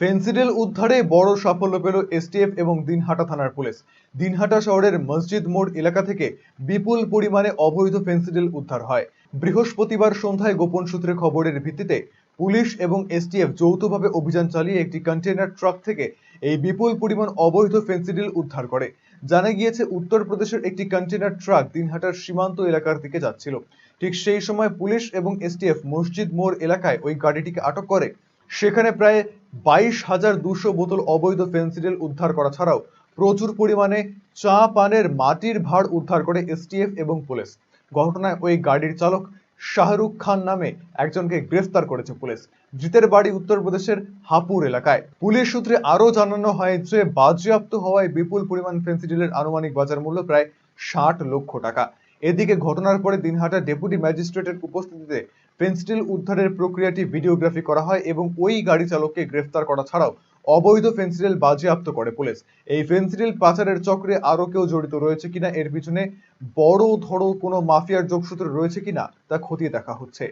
Phensedyl উদ্ধারে বড় সাফল্য পেল এসটিএফ এবং দিনহাটা থানার পুলিশ। দিনহাটা শহরের মসজিদ মোড় এলাকা থেকে বিপুল পরিমাণে অবৈধ ফেন্সিডিল উদ্ধার হয়। বৃহস্পতিবার সন্ধ্যায় গোপন সূত্রে খবরের ভিত্তিতে পুলিশ এবং এসটিএফ যৌথভাবে অভিযান চালিয়ে একটি কন্টেনার ট্রাক থেকে এই বিপুল পরিমাণ অবৈধ ফেন্সিডিল উদ্ধার করে। জানা গিয়েছে, উত্তরপ্রদেশের একটি কন্টেনার ট্রাক দিনহাটার সীমান্ত এলাকার দিকে যাচ্ছিল। ঠিক সেই সময় পুলিশ এবং এসটিএফ মসজিদ মোড় এলাকায় ওই গাড়িটিকে আটক করে। সেখানে প্রায় বাইশ হাজার দুশো বোতল অবৈধ ফেন্সিডিল উদ্ধার করা ছাড়াও প্রচুর পরিমাণে চা পানের মাটির ভাড় উদ্ধার করে এসটিএফ এবং পুলিশ। ঘটনায় ওই গাড়ির চালক শাহরুখ খান নামে একজনকে গ্রেফতার করেছে পুলিশ। ধৃতের বাড়ি উত্তরপ্রদেশের হাপুর এলাকায়। পুলিশ সূত্রে আরও জানানো হয় যে, বাজেয়াপ্ত হওয়ায় বিপুল পরিমাণ ফেন্সিডিলের আনুমানিক বাজার মূল্য প্রায় ষাট লক্ষ টাকা। এদিকে ঘটনার পরে দিনহাটা ডেপুটি ম্যাজিস্ট্রেটের উপস্থিতিতে ফেন্সিডিল উদ্ধারের প্রক্রিয়াটি ভিডিওগ্রাফি করা হয় এবং ওই গাড়ি চালককে গ্রেফতার করা ছাড়াও অবৈধ ফেন্সিডিল বাজেয়াপ্ত করে পুলিশ। এই ফেন্সিডিল পাচারের চক্রে আরও কেউ জড়িত রয়েছে কিনা এর পিছনে বড় ধরো কোনো মাফিয়ার যোগসূত্র রয়েছে কিনা তা খতিয়ে দেখা হচ্ছে।